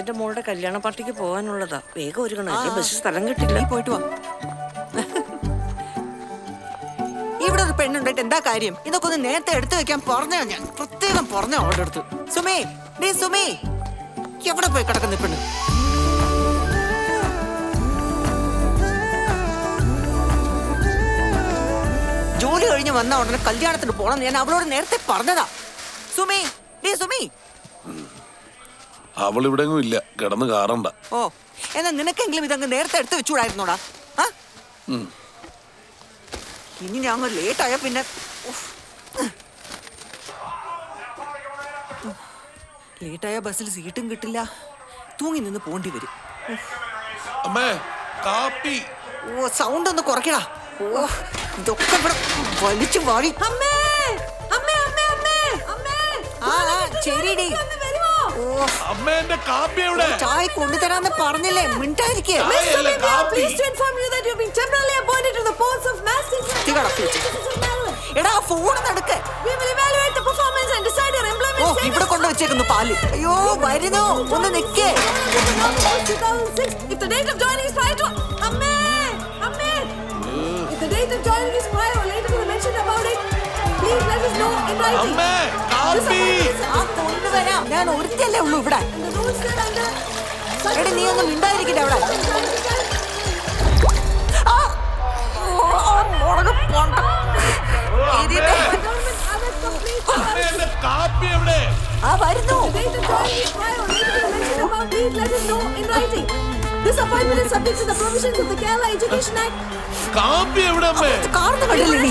എന്റെ മോളുടെ കല്യാണ പാർട്ടിക്ക് പോകാനുള്ളതാ. വേഗം ഒരുങ്ങണം. അല്ലെങ്കിൽ ബസ് സ്ഥലം കിട്ടില്ല. പോയിട്ട് വാ. ഇവിടെ ഒരു പെണ്ണുണ്ടായിട്ട് എന്താ കാര്യം? ഇതൊക്കെ ഒന്ന് നേരത്തെ എടുത്തു വെക്കാൻ പറഞ്ഞോ ഞാൻ. പ്രത്യേകം പറഞ്ഞ അവളുടെ അടുത്ത്. സുമേ ഡേ സുമേ. എവിടെ പോയി കിടക്കുന്ന പെണ്ണ്? ജോലി കഴിഞ്ഞ് വന്ന ഉടനെ കല്യാണത്തിന് പോകണം ഞാൻ അവളോട് നേരത്തെ പറഞ്ഞതാ സുമേ ഡേ സുമേ അവൾ ഇവിടെ ഇല്ല. കിടന്ന് കാറണ്ട. ഓ എന്നാ നിനക്കെങ്കിലും ഇതങ്ങ് നേരത്തെ എടുത്തു വെച്ചുകൂടായിരുന്നോടാ? ആ? ഇനി ഞാൻ ലേറ്റ് ആയ പിന്നെ ലേറ്റായ ആയ ബസ്സിൽ സീറ്റും കിട്ടില്ല. തൂങ്ങി നിന്ന് പോണ്ടി വരും. അമ്മേ കാപ്പി. ഓ സൗണ്ട് ഒന്ന് കുറയ്ക്കടാ. ഓ ഇതൊക്കെ ഇവിടെ വലിച്ചു വാഴി അമ്മേ അമ്മേ അമ്മേ അമ്മേ ആ, ശരിടി ഓ അമ്മേ എന്റെ കാപ്പി എവിടെ ചായ കൊണ്ടുതരാന്ന് പറഞ്ഞില്ലേ മിണ്ടായിരിക്കേ എടാ ഫോൺ നടക്ക് We will evaluate the performance and decide your employment ഓ. ഇവിടെ കൊണ്ട് വെച്ചേക്കുന്നു പാൽ അയ്യോ വരുന്നു ഒന്ന് നിക്കേ Post 2006. If the date of joining is prior to അമ്മേ അമ്മേ If the date of joining is prior or later to the mentioned about it, ഞാൻ ഒരുത്തല്ലേ ഉള്ളൂ ഇവിടെ എടി നീ ഒന്ന് മിണ്ടായിരിക്കട്ടെ അവിടെ ആ, വരുന്നു. This appointment is subject to the provisions of the Kerala Education Act. കാപ്പി എവിടെ അമ്മേ കാർന്ന് കണ്ടില്ലേ നീ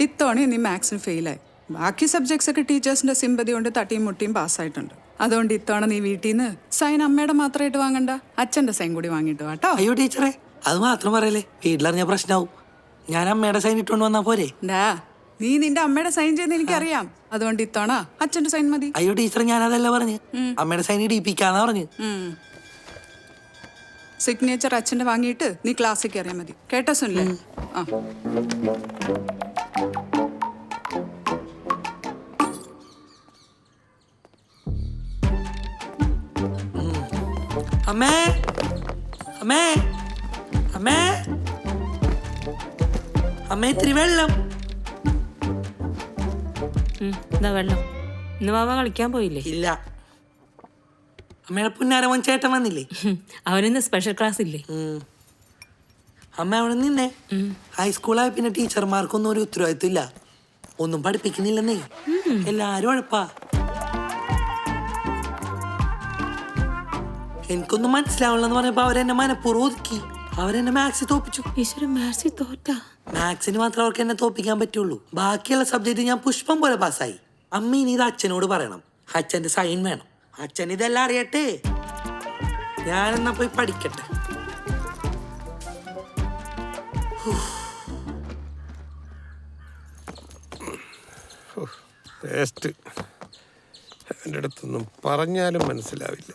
ഇത്തവണ ഇനി മാത്സിന് ഫെയിലായി ബാക്കി സബ്ജക്ട്സ് ഒക്കെ ടീച്ചേഴ്സിന്റെ സിമ്പതി കൊണ്ട് തട്ടിയും മുട്ടിയും പാസ്സായിട്ടുണ്ട് അതുകൊണ്ട് ഇത്തവണ നീ വീട്ടിൽ നിന്ന് സൈൻ അമ്മയുടെ മാത്രമായിട്ട് വാങ്ങണ്ട. അച്ഛന്റെ സൈൻ കൂടി വാങ്ങിട്ട് വാട്ടോ അയ്യോ ടീച്ചറെ അത് മാത്രം പറയല്ലേ? വീട്ടിലറിഞ്ഞ പ്രശ്നമാവും ഞാൻ അമ്മയുടെ സൈൻ ഇട്ടുകൊണ്ട് വന്നാ പോരെ? ഡാ നീ നിന്റെ അമ്മയുടെ സൈൻ ചെയ്യുന്ന എനിക്കറിയാം. അതുകൊണ്ട് ഇത്തവണ അച്ഛന്റെ സൈൻ മതി. അയ്യോ ടീച്ചർ ഞാൻ അതല്ല പറഞ്ഞു അമ്മയുടെ സൈൻ ഇടിപ്പിക്കാന്നാ പറഞ്ഞു. സിഗ്നേച്ചർ അച്ഛന്റെ വാങ്ങിയിട്ട് നീ ക്ലാസ്സിൽ കയറിയാൽ മതി. കേട്ടോ സുനിലെ? ആ. അമ്മേ അമ്മേ അമ്മേ. അമ്മേ ഇത്തിരി വെള്ളം. എന്താ വെള്ളം. ഇന്ന് മാമ കളിക്കാൻ പോയില്ലേ? ഇല്ല. അമ്മയുടെ പുന്നാരമോൻ ചേട്ടൻ വന്നില്ലേ? അവനിന്ന് സ്പെഷ്യൽ ക്ലാസ് ഇല്ലേ. അമ്മ അവിടെ നിന്നേ. ഹൈസ്കൂളായ പിന്നെ ടീച്ചർമാർക്കൊന്നും ഒരു ഉത്തരവാദിത്വം ഇല്ല ഒന്നും പഠിപ്പിക്കുന്നില്ലെന്നേ. എല്ലാരും ഉഴപ്പാ. എനിക്കൊന്നും മനസ്സിലാവില്ലെന്ന് പറഞ്ഞപ്പോ അവരെന്നെ മനഃപൂർവം ഒതുക്കി. അവരെന്നെ മാത്സ് തോപ്പിച്ചു. തോറ്റാ. മാത്സിന് മാത്രം അവർക്ക് എന്നെ തോപ്പിക്കാൻ പറ്റുള്ളൂ. ബാക്കിയുള്ള സബ്ജക്റ്റ് ഞാൻ പുഷ്പം പോലെ പാസ്സായി. അമ്മ ഇനി ഇത് അച്ഛനോട് പറയണം. അച്ഛന്റെ സൈൻ വേണം. അച്ഛൻ ഇതെല്ലാം അറിയട്ടെ? ഞാനെന്നാ പോയി പഠിക്കട്ടെ? ടേസ്റ്റ്. എന്റെ അടുത്തൊന്നും പറഞ്ഞാലും മനസ്സിലാവില്ല.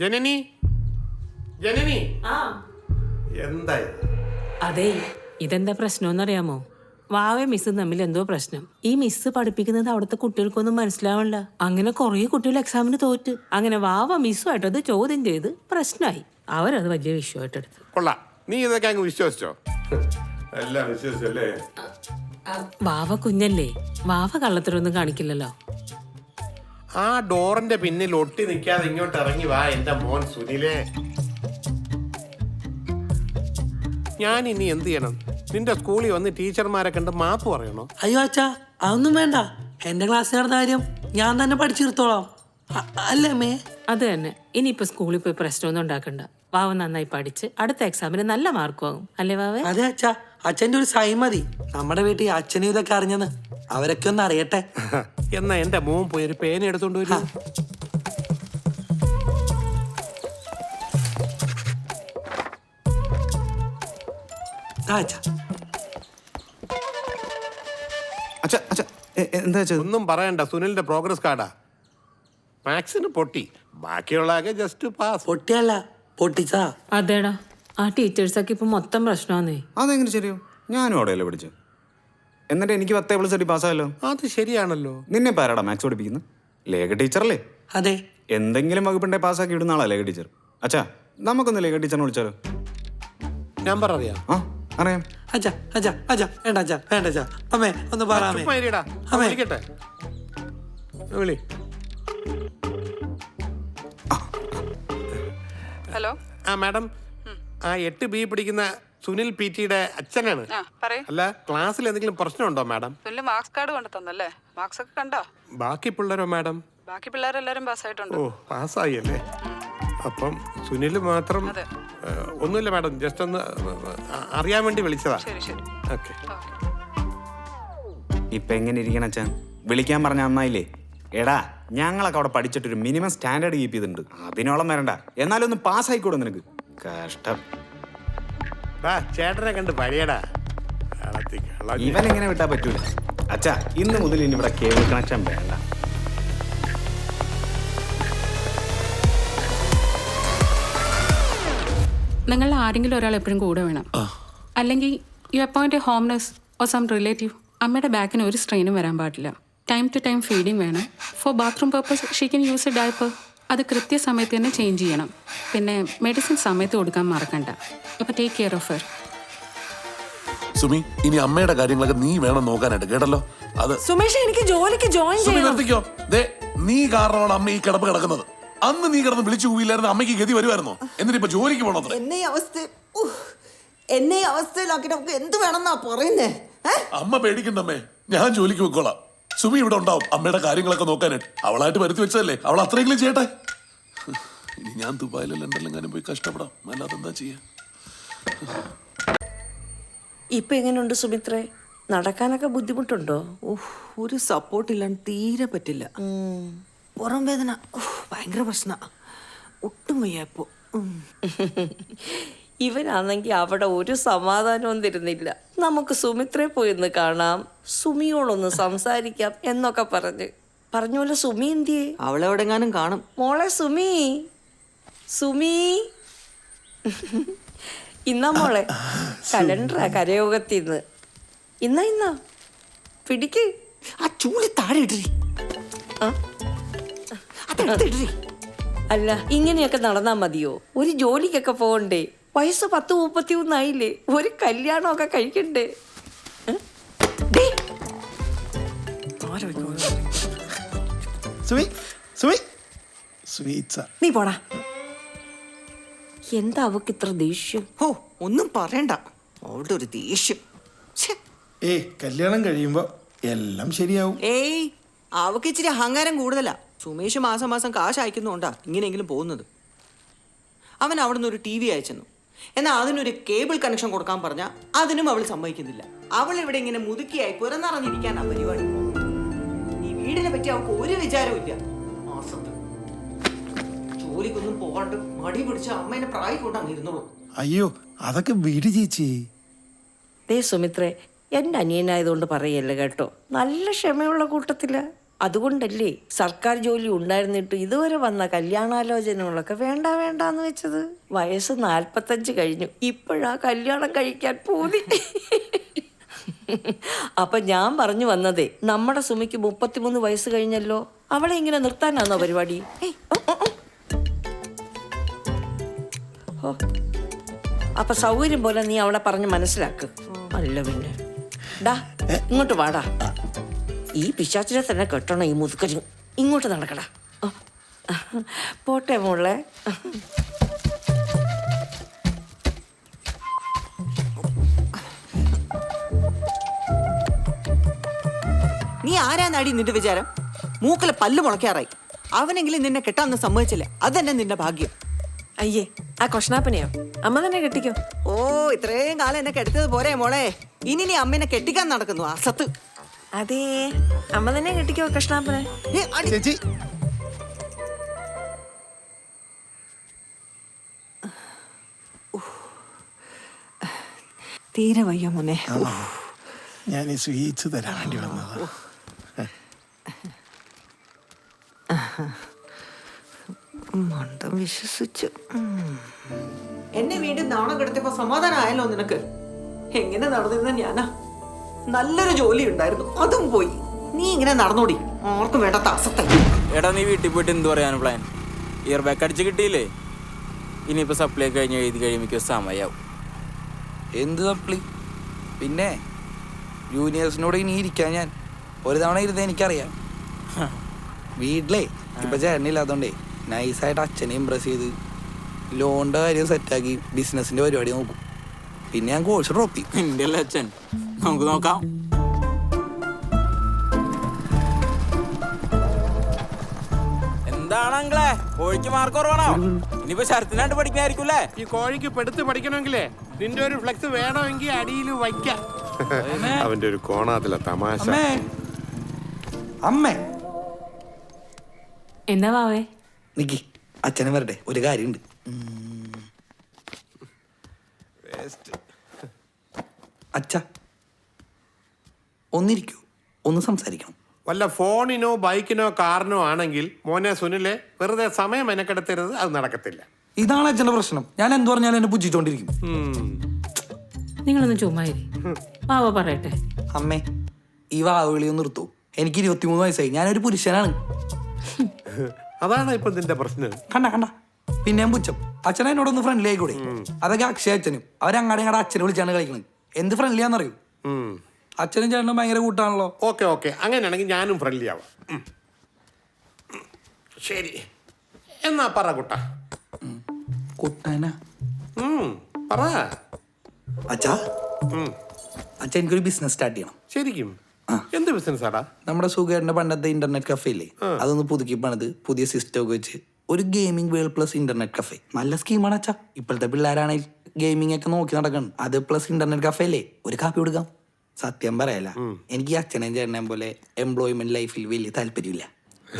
ജനനി? ജനനി? എന്താ അതെ ഇതെന്താ പ്രശ്നം പ്രശ്നമെന്നറിയാമോ? വാവ മിസ്സും തമ്മിൽ എന്തോ പ്രശ്നം. ഈ മിസ്സ് പഠിപ്പിക്കുന്നത് അവിടുത്തെ കുട്ടികൾക്കൊന്നും മനസ്സിലാവണ്ട. അങ്ങനെ കുറേ കുട്ടികൾ എക്സാമിന് തോറ്റ്. അങ്ങനെ വാവ മിസ്സുമായിട്ട് അത് ചോദ്യം ചെയ്ത് പ്രശ്നമായി. അവരത് വലിയ വിഷയമായിട്ട് എടുത്തു. കൊള്ളാം. നീ ഇതൊക്കെ അങ്ങ് വിശ്വസിച്ചോ? എല്ലാം വിശ്വസിച്ചല്ലേ? വാവ കുഞ്ഞല്ലേ? വാവ കള്ളത്തരൊന്നും കാണിക്കില്ലല്ലോ. ആ ഡോറിന്റെ പിന്നിൽ ഒട്ടി നിൽക്കാതെ ഇങ്ങോട്ട് ഇറങ്ങി വാ എന്റെ മോൻ സുനിലേ. ഞാൻ ഇനി എന്ത് ചെയ്യണം? നിന്റെ സ്കൂളിൽ വന്ന് ടീച്ചർമാരെ കണ്ട് മാപ്പ് പറയണോ? അയ്യോ അച്ഛാ അതൊന്നും വേണ്ട. എന്റെ ക്ലാസ് നടന്ന കാര്യം ഞാൻ തന്നെ പഠിച്ചെടുത്തോളാം അ- അല്ലേ അമ്മേ? അത് തന്നെ. ഇനിയിപ്പോ സ്കൂളിൽ പോയി പ്രശ്നമൊന്നും ഉണ്ടാക്കണ്ട. വാവ നന്നായി പഠിച്ച് അടുത്ത എക്സാമിന് നല്ല മാർക്ക് വാങ്ങും. അല്ലേ വാവേ? അതെ അച്ഛാ അച്ഛന്റെ ഒരു സൈ മതി. നമ്മുടെ വീട്ടിൽ അച്ഛനും ഇതൊക്കെ അറിഞ്ഞെന്ന്. അവരൊക്കെ ഒന്ന് അറിയട്ടെ. എന്നാ എന്റെ മോൻ പോയി ഒരു പേന എടുത്തോണ്ട് വരും. എന്താ ഒന്നും പറയണ്ട സുനിലിന്റെ പ്രോഗ്രസ് കാർഡാ. മാക്സിന് പൊട്ടി. ബാക്കിയുള്ളതൊക്കെ ജസ്റ്റ് പാസ് പൊട്ടിയല്ല പൊട്ടിച്ചാ അതേടാ ആ ടീച്ചേഴ്സൊക്കെ ഇപ്പൊ മൊത്തം പ്രശ്നമാന്നേ. അതെങ്ങനെ ശരിയോ ഞാനും അവിടെയല്ലേ പഠിച്ചു. എന്നിട്ട് എനിക്ക് പത്തേ പ്ലസ് അടി പാസ്സായല്ലോ അത് ശരിയാണല്ലോ. നിന്നെ പാരാടാ മാത്സ് പഠിപ്പിക്കുന്നത് ലേഖ ടീച്ചറല്ലേ? അതെ. എന്തെങ്കിലും വകുപ്പിന്റെ പാസ്സാക്കി ഇടുന്ന ആളാ ലേഖ ടീച്ചർ. അച്ഛാ നമുക്കൊന്ന് ലേഖ ടീച്ചറിനെ വിളിച്ചാലോ? നമ്പർ അറിയാം. ആ. അറിയാം. അച്ഛാ അച്ഛാ അച്ഛാ വേണ്ട അച്ഛാ വേണ്ട അച്ഛാ അമ്മേ ഒന്ന് ഇരിടാ. അമ്മേ. വിളിക്കട്ടെ? വിളി. ഹലോ. ആ മാഡം. ആ എട്ട് ബി പിടിക്കുന്ന സുനിൽ പി ടിയുടെ അച്ഛനാണ്. ആ പറയൂ. അല്ല ക്ലാസ്സിൽ എന്തെങ്കിലും പ്രശ്നമുണ്ടോ മാഡം? പുല്ല് മാർക്സ് കാർഡ് കൊണ്ട് തന്നല്ലേ മാർക്സ് ഒക്കെ കണ്ടോ? ബാക്കി പിള്ളേരോ മാഡം? ബാക്കി പിള്ളേരെല്ലാരും പാസ്സായിട്ടുണ്ട്. ഓ പാസ്സായി അല്ലേ? അപ്പം സുനിൽ മാത്രം ഏ, ഒന്നുമില്ല മാഡം ജസ്റ്റ് ഒന്ന് അറിയാൻ വേണ്ടി വിളിച്ചതാ. ശരി ശരി. ഓക്കെ. ഇപ്പൊ എങ്ങനെ ഇരിക്കണ അച്ഛൻ? വിളിക്കാൻ പറഞ്ഞ അന്നായില്ലേ എടാ ഞങ്ങളൊക്കെ അവിടെ പഠിച്ചിട്ടൊരു മിനിമം സ്റ്റാൻഡേർഡ് കീപ്പ് ചെയ്തിട്ടുണ്ട്. അതിനോളം വരണ്ട. എന്നാലും ഒന്ന് പാസ് ആയിക്കോടും നിനക്ക്? കഷ്ടം. ചേട്ടനെ കണ്ട് പഴയടാ ഇവനെങ്ങനെ ഇവൻ എങ്ങനെ വിട്ടാ പറ്റൂല? അച്ഛാ ഇന്ന് മുതൽ ഇനി ഇവിടെ കേബിൾ കണക്ഷൻ വേണ്ട. നിങ്ങൾ ആരെങ്കിലും ഒരാൾ എപ്പോഴും കൂടെ വേണം. അല്ലെങ്കിൽ you appoint a home nurse or some relative അമ്മയുടെ ബാക്കിന് ഒരു സ്ട്രെയിനും വരാൻ പാടില്ല. ടൈം ടു ടൈം ഫീഡിങ് വേണം. For bathroom purpose she can use a diaper അത് കൃത്യസമയത്ത് തന്നെ ചേഞ്ച് ചെയ്യണം. പിന്നെ മെഡിസിൻ സമയത്ത് കൊടുക്കാൻ മറക്കണ്ട. അപ്പോൾ take care of her Sumi ഇനി അമ്മയുടെ കാര്യങ്ങളൊക്കെ നീ വേണം നോക്കാനായിട്ട് കേട്ടല്ലോ? അത് സുമേഷ് എനിക്ക് ജോലിക്ക് ജോയിൻ സുമി ചെയ്യണം. നിർത്തിക്കോ. ദേ നീ കാരണമാണ് അമ്മ ഈ കിടപ്പ് കിടക്കുന്നത്. അന്ന് നീ കിടന്ന് വിളിച്ചു പോയില്ലായിരുന്നു അമ്മയ്ക്ക് ഗതി വരുമായിരുന്നോ എന്നിട്ട് ഇപ്പൊ ജോലിക്ക് പോണോ എന്നെ ഈ അവസ്ഥ ഉഹ്. എന്നെ ഈ അവസ്ഥയിലാക്കി നമുക്ക് എന്ത് വേണമെന്നാ പറയുന്നേ? ഏ? അമ്മ പേടിക്കണ്ടമ്മേ ഞാൻ ജോലിക്ക് വെക്കോളാം സുമി ഇവിടെ ഉണ്ടാവും. അമ്മയുടെ കാര്യങ്ങളൊക്കെ നോക്കാനായിട്ട്. അവളായിട്ട് വരുത്തി വെച്ചതല്ലേ? അവൾ അത്രയെങ്കിലും ചെയ്യട്ടെ. ഇനി ഞാൻ ദുബായിലല്ല ലണ്ടനിലും കാര്യം പോയി കഷ്ടപ്പെടാം. അല്ലാതെ എന്താ ചെയ്യാ? ഇപ്പൊ എങ്ങനെയുണ്ട് സുമിത്രേ? നടക്കാനൊക്കെ ബുദ്ധിമുട്ടുണ്ടോ? ഉഫ്, ഒരു സപ്പോർട്ട് ഇല്ലാണ്ട് തീരെ പറ്റില്ല. പുറം വേദന. ഭയങ്കര പ്രശ്ന. ഒട്ടും വയ്യ ഇപ്പോ. ഉം. ഇവനാണെങ്കിൽ അവിടെ ഒരു സമാധാനവും തരുന്നില്ല. നമുക്ക് സുമിത്രയെ പോയി ഒന്ന് കാണാം. സുമിയോടൊന്ന് സംസാരിക്കാം എന്നൊക്കെ പറഞ്ഞ്. പറഞ്ഞ പോലെ സുമി അവളെ അവളെവിടെങ്ങാനും കാണും. മോളെ സുമി. സുമി. ഇന്നാ മോളെ. കലണ്ടറാ കരയോഗത്തിന്ന്. ഇന്നാ ഇന്നാ. പിടിക്ക്. ആ ചൂലി താഴെ ഇടറി അല്ല ഇങ്ങനെയൊക്കെ നടന്നാ മതിയോ ഒരു ജോലിക്കൊക്കെ പോകണ്ടേ വയസ്സ് പത്ത് മുപ്പത്തി ഒന്നായില്ലേ ഒരു കല്യാണമൊക്കെ കഴിക്കണ്ടേ നീ പോടാ എന്താ അവക്ക് ഇത്ര ദേഷ്യം ഓ ഒന്നും പറയണ്ട അവളുടെ ഒരു ദേഷ്യം. ഏ കല്യാണം കഴിയുമ്പോ എല്ലാം ശരിയാവും ഏയ് അവക്ക് ഇച്ചിരി അഹങ്കാരം കൂടുതലാ സുമേഷ് മാസം മാസം കാശ് അയക്കുന്നുണ്ടാ ഇങ്ങനെയെങ്കിലും പോകുന്നത്. അവൻ അവിടുന്ന് ഒരു ടി വി അയച്ചെന്നു. എന്നാൽ അതിനൊരു കേബിൾ കണക്ഷൻ കൊടുക്കാൻ പറഞ്ഞാൽ അതിനും അവൾ സമ്മതിക്കുന്നില്ല. അവൾ ഇവിടെ ഇങ്ങനെ മുതുക്കിയായി പുറന്നറിഞ്ഞിരിക്കാനാ പരിപാടി. ഈ വീടിനെ പറ്റി അവൾക്ക് ഒരു വിചാരവും ഇല്ല. ജോലിക്കൊന്നും പോകാണ്ട് മടി പിടിച്ച അമ്മേനെ പ്രായം കൊണ്ട് അങ്ങ് ഇരുന്നോളൂ. അയ്യോ അതൊക്കെ വീട് ചേച്ചി. ദേ സുമിത്രേ എന്റെ അനിയനായതുകൊണ്ട് പറയല്ലേ കേട്ടോ? നല്ല ക്ഷമയുള്ള കൂട്ടത്തില. അതുകൊണ്ടല്ലേ സർക്കാർ ജോലി ഉണ്ടായിരുന്നിട്ട് ഇതുവരെ വന്ന കല്യാണാലോചനകളൊക്കെ വേണ്ട വേണ്ട എന്ന് വെച്ചത്? വയസ്സ് നാൽപ്പത്തഞ്ച് കഴിഞ്ഞു. ഇപ്പോഴാ കല്യാണം കഴിക്കാൻ പോതി അപ്പൊ ഞാൻ പറഞ്ഞു വന്നതേ നമ്മുടെ സുമിക്ക് മുപ്പത്തിമൂന്ന് വയസ്സ് കഴിഞ്ഞല്ലോ. അവളെ ഇങ്ങനെ നിർത്താനാണോ പരിപാടി. അപ്പൊ സൗകര്യം പോലെ നീ അവളെ പറഞ്ഞ് മനസ്സിലാക്ക്. അല്ല പിന്നെ. ഡാ ഇങ്ങോട്ട് വാടാ. ഈ പിശാച്ചിനെ തന്നെ കെട്ടണം ഈ മുതുക്കരി ഇങ്ങോട്ട് നടക്കടാ. പോട്ടെ മോളെ. നീ ആരാന്നാടി നിന്റെ വിചാരം? മൂക്കിലെ പല്ല് മുളയ്ക്കാറായി. അവനെങ്കിലും നിന്നെ കെട്ടാന്ന് സമ്മതിച്ചില്ല? അതന്നെ നിന്റെ ഭാഗ്യം. അയ്യേ ആ കൊഷ്ണാപ്പനെയോ അമ്മ തന്നെ കെട്ടിക്കോ. ഓ ഇത്രയും കാലം എന്നെ കെടുത്തത് പോരെ മോളെ. ഇനി നീ അമ്മേനെ കെട്ടിക്കാൻ നടക്കുന്നു അസത്ത് അതേ. അമ്മ തന്നെ കെട്ടിക്കോ കൃഷ്ണാപ്പനെ. ചേച്ചി. തീരെ വയ്യ മോനെ. ഞാൻ ഈ സ്വീറ്റ്സ് തരാൻ വേണ്ടി വന്നത്. മണ്ടം വിശ്വസിച്ചു. എന്നെ വീണ്ടും നാണം കെടുത്തിയപ്പോ സമാധാനമായല്ലോ നിനക്ക്. എങ്ങനെ നടന്നിരുന്ന ഞാനാ? നല്ലൊരു ജോലി ഉണ്ടായിരുന്നു. അതും പോയി. നീ ഇങ്ങനെ നടന്നോടി. ആർക്കും വേണ്ടാത്ത അസത്ത എടാ നീ വീട്ടിൽ പോയിട്ട് എന്ത് പറയാനും പ്ലാൻ ഇയർ ബാക്ക് അടിച്ച് കിട്ടിയില്ലേ? ഇനിയിപ്പോൾ സപ്ലൈ കഴിഞ്ഞ് എഴുതി കഴിയുമ്പോൾ സമയാവും. എന്ത് സപ്ലി പിന്നെ ജൂനിയേഴ്സിനോട് ഇനി ഇരിക്കാൻ ഞാൻ. ഒരു തവണ ഇരുന്ന് എനിക്കറിയാം. വീട്ടിലേ ഇപ്പൊ ചേട്ടനില്ലാത്തോണ്ടേ നൈസായിട്ട് അച്ഛനെ ഇമ്പ്രസ് ചെയ്ത് ലോണിന്റെ കാര്യം സെറ്റാക്കി ബിസിനസിന്റെ പരിപാടി നോക്കും. പിന്നെ ഞാൻ കോഴ്സ് ഡ്രോപ്പ് ചെയ്യും. അച്ഛൻ. നമുക്ക് നോക്കാം എന്താണ് അങ്ങളെ കോഴിക്ക് മാർക്ക് കുറവാണോ? ഇനിയിപ്പോ ശരത്തിനായിട്ട് പഠിക്കായിരിക്കൂലേ ഈ കോഴിക്ക് പെടുത്ത് പഠിക്കണമെങ്കിലേ നിന്റെ ഒരു ഫ്ലെക്സ് വേണമെങ്കിൽ അടിയിൽ വയ്ക്കാം. അവന്റെ ഒരു കോണാത്തില തമാശ. അമ്മേ. അമ്മേ. എന്താ വാവേ നിക്കി അച്ഛനും വരട്ടെ ഒരു കാര്യമുണ്ട്. അച്ഛ ഒന്നിരിക്കൂ. ഒന്ന് സംസാരിക്കണം. വല്ല ഫോണിനോ ബൈക്കിനോ കാറിനോ ആണെങ്കിൽ മോനെ സുനിലെ വെറുതെ സമയം മെനക്കെടുത്തരുത് അത് നടക്കത്തില്ല. ഇതാണ് അച്ഛന്റെ പ്രശ്നം. ഞാൻ എന്ത് പറഞ്ഞാലും എന്നെ പുച്ഛിച്ചോണ്ടിരിക്കും. നിങ്ങളൊന്ന് ചുമ്മായിരി പാവ പറയട്ടെ. അമ്മേ ഈ വാവുകളി ഒന്ന് നിർത്തൂ. എനിക്ക് ഇരുപത്തിമൂന്ന് വയസ്സായി. ഞാനൊരു പുരുഷനാണ്. അതാണ് ഇപ്പൊ നിന്റെ പ്രശ്നം. കണ്ട കണ്ട. പിന്നെയും പുച്ഛം. അച്ഛൻ എന്നോടൊന്ന് ഫ്രണ്ട്ലി ആയിക്കൂടെ? അതൊക്കെ അക്ഷയ അച്ഛനും. അവരങ്ങാടെ ഞങ്ങളുടെ അച്ഛനെ വിളിച്ചാണ് കളിക്കുന്നത് എന്ത് ഫ്രണ്ട്ലി ആണെന്നറിയൂ? അച്ഛനും ചേട്ടനും ഭയങ്കര കൂട്ടാണല്ലോ. Okay okay. അങ്ങനെയാണെങ്കിൽ ഞാനും ഫ്രണ്ട്ലി ആവാം. ഉം. ഉം. ശരി. എന്നാ പറ കുട്ട. കുട്ടാനാ. ഉം, പറ. അച്ഛാ. ഉം. അച്ഛൻ എനിക്കൊരു ബിസിനസ് സ്റ്റാർട്ട് ചെയ്യണം. ശരിക്കും? എന്ത് ബിസിനസ് ആടാ? നമ്മുടെ സുഖേറിന്റെ പണ്ടത്തെ ഇന്റർനെറ്റ് കഫേ ഇല്ലേ? അതൊന്ന് പുതുക്കി പണിത് പുതിയ സിസ്റ്റം ഒക്കെ വെച്ച്. ഒരു gaming world plus internet cafe നല്ല സ്കീമാണ് അച്ഛാ. ഇപ്പോഴത്തെ പിള്ളേരാണെങ്കിൽ ഗെയിമിംഗ് ഒക്കെ നോക്കി നടക്കണം. അത് പ്ലസ് ഇന്റർനെറ്റ് കഫേ അല്ലേ ഒരു കാപ്പി കൊടുക്കാം. സത്യം പറയല. എനിക്ക് അച്ഛനെ ചേട്ടനെ പോലെ എംപ്ലോയ്മെന്റ് ലൈഫിൽ വലിയ താല്പര്യമില്ല.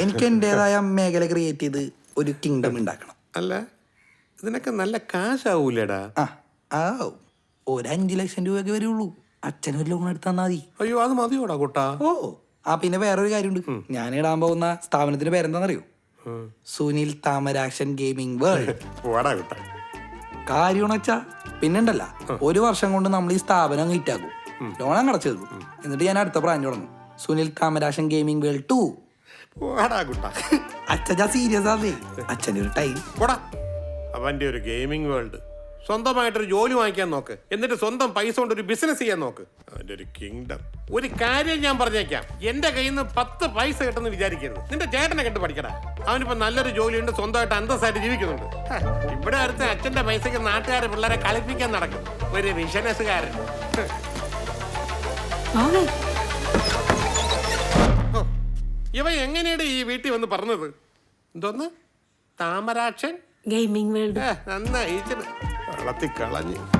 എനിക്ക് എന്റേതായ മേഖല ക്രിയേറ്റ് ചെയ്ത് ഒരു കിങ്ഡം ഉണ്ടാക്കണം. അല്ല ഇതിനൊക്കെ നല്ല കാശാവൂലടാ. ആ ആ ഒരു അഞ്ചു ലക്ഷം രൂപയൊക്കെ വരുള്ളൂ. അച്ഛൻ ഒരു ലോൺ എടുത്താൽ മതി. അയ്യോ അത് മതിയോടാ കൂട്ടാ. ഓ ആ പിന്നെ വേറൊരു കാര്യമുണ്ട്. ഞാൻ ഇടാൻ പോകുന്ന സ്ഥാപനത്തിന്റെ പേരെന്താണെന്നറിയോ സുനിൽ താമരാക്ഷൻ ഗെയിമിംഗ് വേൾഡ്. പോടാ കുട്ട. കാര്യമാണ് വെച്ചാ പിന്നെണ്ടല്ല ഒരു വർഷം കൊണ്ട് നമ്മൾ ഈ സ്ഥാപനം ഹിറ്റാക്കും ലോൺ അങ്ങ് അടച്ചു എന്നിട്ട് ഞാൻ അടുത്ത പ്രാഞ്ച് തുടങ്ങും. Sunil Kamarasan gaming world two. പോടാ കുട്ട. അച്ഛൻ സീരിയസ് ആണേ അച്ഛന്റെ ഒരു ടൈം. പോടാ. അവന്റെ ഒരു ഗെയിമിംഗ് വേൾഡ്. സ്വന്തമായിട്ടൊരു ജോലി വാങ്ങിക്കാൻ നോക്ക്. എന്നിട്ട് സ്വന്തം പൈസ കൊണ്ട് ഒരു ബിസിനസ് ചെയ്യാൻ നോക്ക്. അവന്റെ ഒരു കിങ്ഡം ഒരു കാര്യം ഞാൻ പറഞ്ഞേക്കാം. എന്റെ കയ്യിൽ നിന്ന് പത്ത് പൈസ കിട്ടുമെന്ന് വിചാരിക്കരുത്. നിന്റെ ചേട്ടനെ കണ്ട് പഠിക്കടാ. അവനിപ്പോ നല്ലൊരു ജോലിയുണ്ട് സ്വന്തമായിട്ട് അന്തസ്സായിട്ട് ജീവിക്കുന്നുണ്ട്. ഇവിടെ അടുത്ത് അച്ഛന്റെ പൈസക്ക് നാട്ടുകാരെ പിള്ളേരെ കളിപ്പിക്കാൻ നടക്കും. ഒരു ബിസിനസ്സുകാരൻ ഇവ എങ്ങനെയാണ് ഈ വീട്ടിൽ വന്ന് പറഞ്ഞത്? എന്തോന്ന്? താമരാക്ഷൻ? Gaming world. നന്നായി കളഞ്ഞ്.